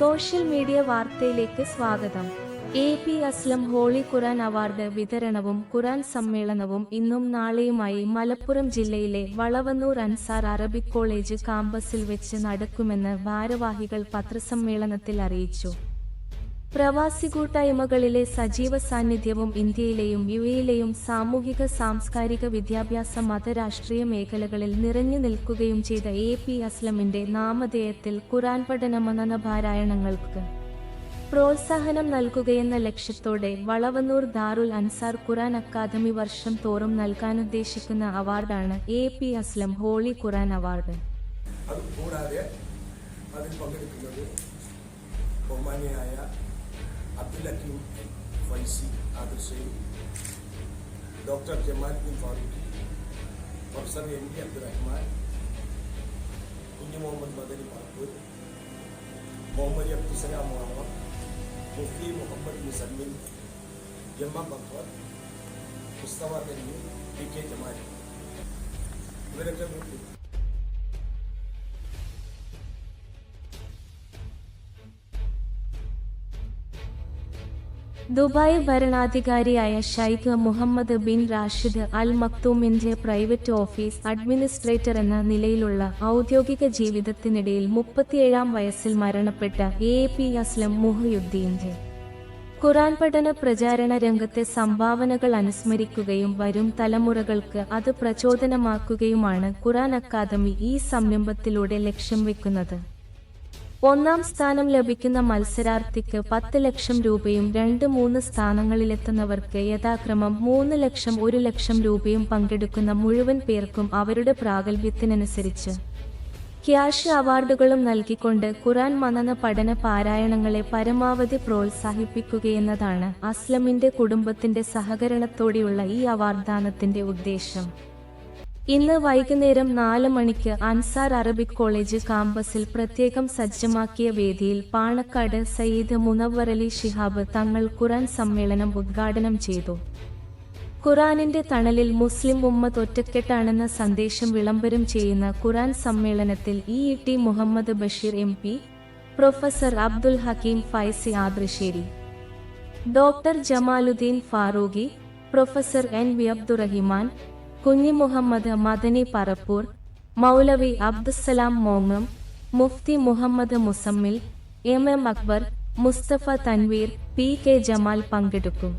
Social media വാർത്തയിലേക്ക് സ്വാഗതം. A P Aslam holy Quran award വിതരണവും ഖുറാൻ സമ്മേളനവും ഇന്നും നാളെയുമായി മലപ്പുറം ജില്ലയിലെ വളവന്നൂർ അൻസാർ അറബിക് കോളേജ് കാമ്പസിൽ വെച്ച് നടക്കുമെന്ന് ഭാരവാഹികൾ പത്രസമ്മേളനത്തിൽ അറിയിച്ചു. പ്രവാസി കൂട്ടായ്മകളിലെ സജീവ സാന്നിധ്യവും ഇന്ത്യയിലെയും യു എയിലെയും സാമൂഹിക സാംസ്കാരിക വിദ്യാഭ്യാസ മത രാഷ്ട്രീയ മേഖലകളിൽ നിറഞ്ഞു നിൽക്കുകയും ചെയ്ത എ പി അസ്ലമിന്റെ നാമധേയത്തിൽ ഖുറാൻ പഠനമനന പാരായണങ്ങൾക്ക് പ്രോത്സാഹനം നൽകുകയെന്ന ലക്ഷ്യത്തോടെ വളവന്നൂർ ദാറുൽ അൻസാർ ഖുറാൻ അക്കാദമി വർഷം തോറും നൽകാനുദ്ദേശിക്കുന്ന അവാർഡാണ് A P Aslam holy Quran award. അതുകൂടാതെ ബഹുമാനിയായ Abdul Hakeem Faizy ആദർശയും doctor Jamal bin Farooqi professor M P Abdurahman Kunju Muhammad Madani Parappur Muhammad Abdussalam Muhammad Mufti Muhammad Musammin ജമ്മ ബക്വർ മുസ്തഫ തന്നി പി കെ ജമാൽ ഇവരൊക്കെ ദുബായ് ഭരണാധികാരിയായ Sheikh Mohammed bin Rashid Al മക്തൂമിന്റെ private office administrator എന്ന നിലയിലുള്ള ഔദ്യോഗിക ജീവിതത്തിനിടയിൽ മുപ്പത്തിയേഴാം വയസ്സിൽ മരണപ്പെട്ട എ പി അസ്ലം മുഹയുദ്ദീന്റെ. ഖുറാൻ പഠന പ്രചാരണ രംഗത്തെ സംഭാവനകൾ അനുസ്മരിക്കുകയും വരും തലമുറകൾക്ക് അത് പ്രചോദനമാക്കുകയുമാണ് ഖുറാൻ അക്കാദമി ഈ സംരംഭത്തിലൂടെ ലക്ഷ്യം വെക്കുന്നത്. ഒന്നാം സ്ഥാനം ലഭിക്കുന്ന മത്സരാർത്ഥിക്ക് പത്ത് ലക്ഷം രൂപയും രണ്ട് മൂന്ന് സ്ഥാനങ്ങളിലെത്തുന്നവർക്ക് യഥാക്രമം മൂന്ന് ലക്ഷം ഒരു ലക്ഷം രൂപയും പങ്കെടുക്കുന്ന മുഴുവൻ പേർക്കും അവരുടെ പ്രാഗൽഭ്യത്തിനനുസരിച്ച് ക്യാഷ് അവാർഡുകളും നൽകിക്കൊണ്ട് ഖുറാൻ മനന പഠന പാരായണങ്ങളെ പരമാവധി പ്രോത്സാഹിപ്പിക്കുകയെന്നതാണ് അസ്ലമിന്റെ കുടുംബത്തിന്റെ സഹകരണത്തോടെയുള്ള ഈ അവാർഡാനത്തിന്റെ ഉദ്ദേശം. ഇന്ന് വൈകുന്നേരം നാല് മണിക്ക് അൻസാർ അറബിക് കോളേജ് കാമ്പസിൽ പ്രത്യേകം സജ്ജമാക്കിയ വേദിയിൽ പാണക്കാട് സയ്യിദ് മുനവ്വറലി ഷിഹാബ് തങ്ങൾ ഖുറാൻ സമ്മേളനം ഉദ്ഘാടനം ചെയ്തു. ഖുറാനിന്റെ തണലിൽ മുസ്ലിം ഉമ്മത്ത് ഒറ്റക്കെട്ടാണെന്ന സന്ദേശം വിളംബരം ചെയ്യുന്ന ഖുറാൻ സമ്മേളനത്തിൽ E T Muhammad Basheer M P professor Abdul Hakeem Faizi Adrisseri doctor Jamaluddin Farooqi professor N V Abdurahiman Kunhi Muhammad Madani Parappur Moulavi Abdussalam Momam Mufti Muhammad Muzammil M M Akbar Mustafa Tanveer P K Jamal പങ്കെടുക്കും.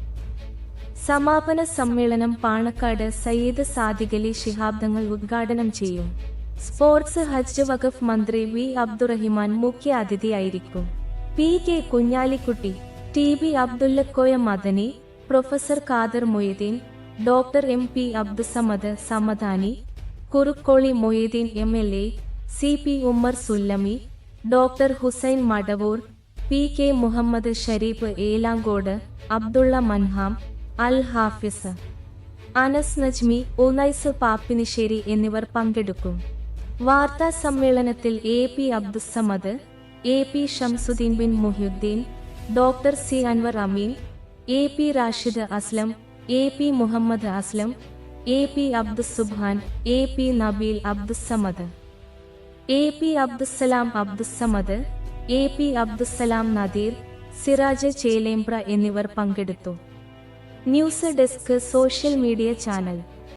സമാപന സമ്മേളനം പാണക്കാട് സയ്യിദ് സാദിഖലി ശിഹാബ്ദങ്ങൾ ഉദ്ഘാടനം ചെയ്യും. Sports ഹജ്ജ് വഖഫ് മന്ത്രി V Abdurahiman മുഖ്യ അതിഥിയായിരിക്കും. P K Kunhalikutty T B Abdullakoya Madani professor Khader Moideen doctor M P Abdussamad Samadani Kurukkoli Moideen M L A C P Ummer Sullami doctor Hussain Madavoor P K Muhammad Shareef Elankode Abdulla Manham Al Hafiz Anas Najmi Unais Pappinisseri എന്നിവർ പങ്കെടുക്കും. വാർത്താ സമ്മേളനത്തിൽ A P Abdussamad A P Shamsuddin bin Muhyuddin doctor C Anwar Ameen A P Rashid Aslam A P Muhammad Aslam A P Abdussubhan A P Nabeel Abdussamad A P Abdussalam Abdussamad A P Abdussalam Nadeer Siraj Chelembra എന്നിവർ പങ്കെടുത്തു. News desk social media channel.